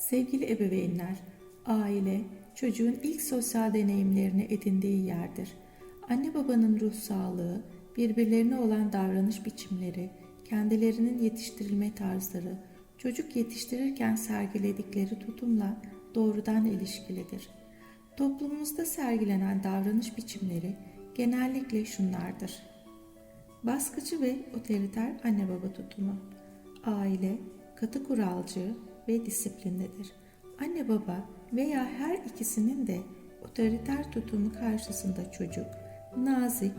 Sevgili ebeveynler, aile çocuğun ilk sosyal deneyimlerini edindiği yerdir. Anne babanın ruh sağlığı, birbirlerine olan davranış biçimleri, kendilerinin yetiştirilme tarzları, çocuk yetiştirirken sergiledikleri tutumla doğrudan ilişkilidir. Toplumumuzda sergilenen davranış biçimleri genellikle şunlardır. Baskıcı ve otoriter anne baba tutumu. Aile katı kuralcı ve disiplinlidir. Anne baba veya her ikisinin de otoriter tutumu karşısında çocuk nazik,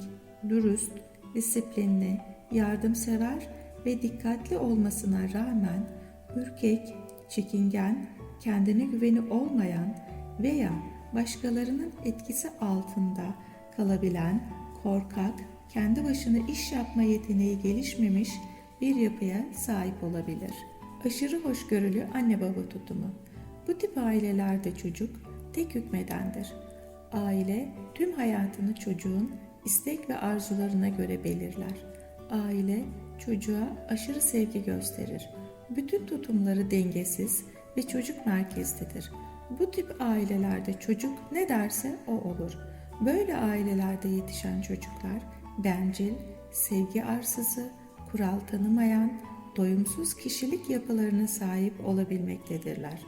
dürüst, disiplinli, yardımsever ve dikkatli olmasına rağmen ürkek, çekingen, kendine güveni olmayan veya başkalarının etkisi altında kalabilen, korkak, kendi başına iş yapma yeteneği gelişmemiş bir yapıya sahip olabilir. Aşırı hoşgörülü anne baba tutumu. Bu tip ailelerde çocuk tek hükmedendir. Aile tüm hayatını çocuğun istek ve arzularına göre belirler. Aile çocuğa aşırı sevgi gösterir. Bütün tutumları dengesiz ve çocuk merkezlidir. Bu tip ailelerde çocuk ne derse o olur. Böyle ailelerde yetişen çocuklar bencil, sevgi arsızı, kural tanımayan, doyumsuz kişilik yapılarına sahip olabilmektedirler.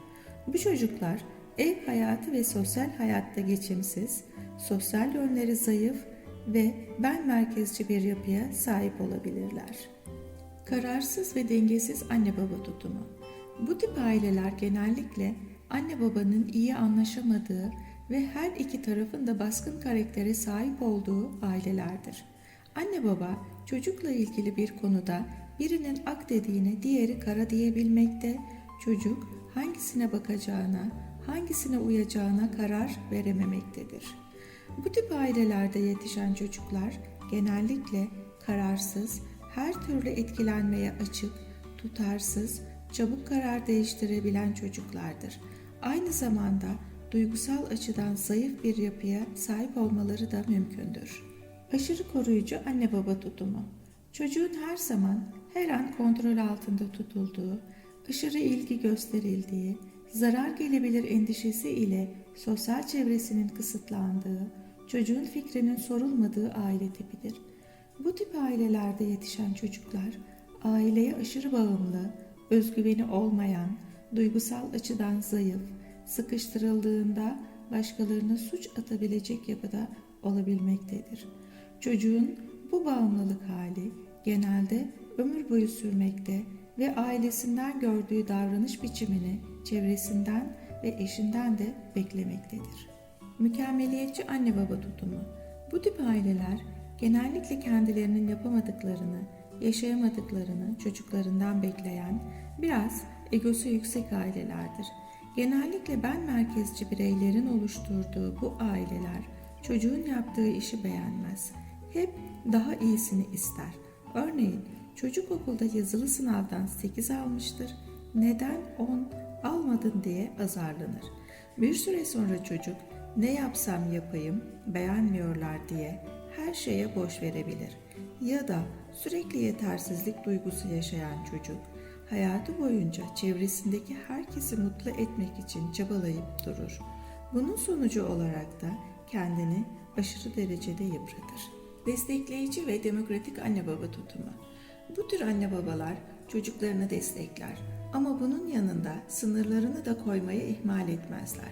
Bu çocuklar ev hayatı ve sosyal hayatta geçimsiz, sosyal yönleri zayıf ve ben merkezci bir yapıya sahip olabilirler. Kararsız ve dengesiz anne baba tutumu. Bu tip aileler genellikle anne babanın iyi anlaşamadığı ve her iki tarafın da baskın karaktere sahip olduğu ailelerdir. Anne baba çocukla ilgili bir konuda birinin ak dediğine diğeri kara diyebilmekte, çocuk hangisine bakacağına, hangisine uyacağına karar verememektedir. Bu tip ailelerde yetişen çocuklar genellikle kararsız, her türlü etkilenmeye açık, tutarsız, çabuk karar değiştirebilen çocuklardır. Aynı zamanda duygusal açıdan zayıf bir yapıya sahip olmaları da mümkündür. Aşırı koruyucu anne baba tutumu. Çocuğun her zaman her an kontrol altında tutulduğu, aşırı ilgi gösterildiği, zarar gelebilir endişesi ile sosyal çevresinin kısıtlandığı, çocuğun fikrinin sorulmadığı aile tipidir. Bu tip ailelerde yetişen çocuklar aileye aşırı bağımlı, özgüveni olmayan, duygusal açıdan zayıf, sıkıştırıldığında başkalarına suç atabilecek yapıda olabilmektedir. Çocuğun bu bağımlılık hali genelde ömür boyu sürmekte ve ailesinden gördüğü davranış biçimini çevresinden ve eşinden de beklemektedir. Mükemmeliyetçi anne baba tutumu. Bu tip aileler genellikle kendilerinin yapamadıklarını, yaşayamadıklarını çocuklarından bekleyen biraz egosu yüksek ailelerdir. Genellikle ben merkezci bireylerin oluşturduğu bu aileler çocuğun yaptığı işi beğenmez. Hep daha iyisini ister. Örneğin çocuk okulda yazılı sınavdan 8 almıştır. Neden 10 almadın diye azarlanır. Bir süre sonra çocuk ne yapsam yapayım beğenmiyorlar diye her şeye boş verebilir. Ya da sürekli yetersizlik duygusu yaşayan çocuk hayatı boyunca çevresindeki herkesi mutlu etmek için çabalayıp durur. Bunun sonucu olarak da kendini aşırı derecede yıpratır. Destekleyici ve demokratik anne baba tutumu. Bu tür anne babalar çocuklarını destekler ama bunun yanında sınırlarını da koymayı ihmal etmezler.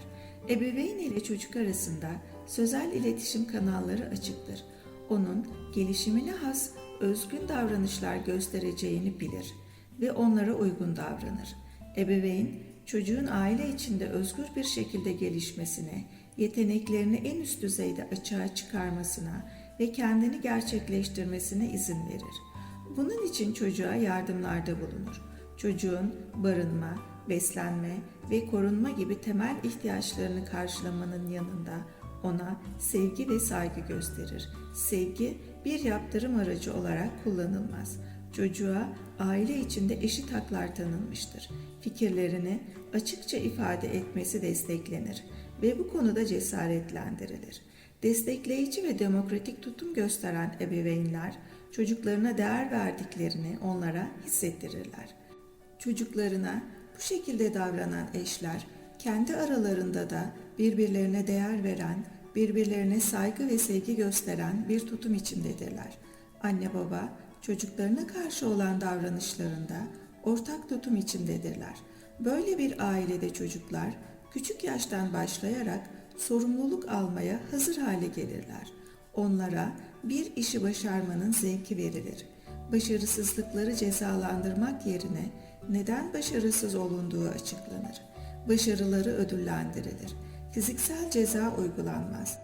Ebeveyn ile çocuk arasında sözel iletişim kanalları açıktır. Onun gelişimine has özgün davranışlar göstereceğini bilir ve onlara uygun davranır. Ebeveyn çocuğun aile içinde özgür bir şekilde gelişmesine, yeteneklerini en üst düzeyde açığa çıkarmasına ve kendini gerçekleştirmesine izin verir. Bunun için çocuğa yardımlarda bulunur. Çocuğun barınma, beslenme ve korunma gibi temel ihtiyaçlarını karşılamanın yanında ona sevgi ve saygı gösterir. Sevgi bir yaptırım aracı olarak kullanılmaz. Çocuğa aile içinde eşit haklar tanınmıştır. Fikirlerini açıkça ifade etmesi desteklenir ve bu konuda cesaretlendirilir. Destekleyici ve demokratik tutum gösteren ebeveynler çocuklarına değer verdiklerini onlara hissettirirler. Çocuklarına Bu şekilde davranan eşler kendi aralarında da birbirlerine değer veren, birbirlerine saygı ve sevgi gösteren bir tutum içindedirler. Anne baba çocuklarına karşı olan davranışlarında ortak tutum içindedirler. Böyle bir ailede çocuklar küçük yaştan başlayarak sorumluluk almaya hazır hale gelirler. Onlara bir işi başarmanın zevki verilir. Başarısızlıkları cezalandırmak yerine neden başarısız olunduğu açıklanır. Başarıları ödüllendirilir. Fiziksel ceza uygulanmaz.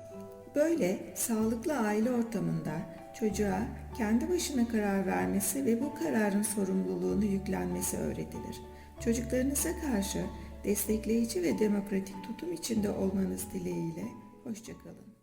Böyle sağlıklı aile ortamında çocuğa kendi başına karar vermesi ve bu kararın sorumluluğunu yüklenmesi öğretilir. Çocuklarınıza karşı destekleyici ve demokratik tutum içinde olmanız dileğiyle hoşçakalın.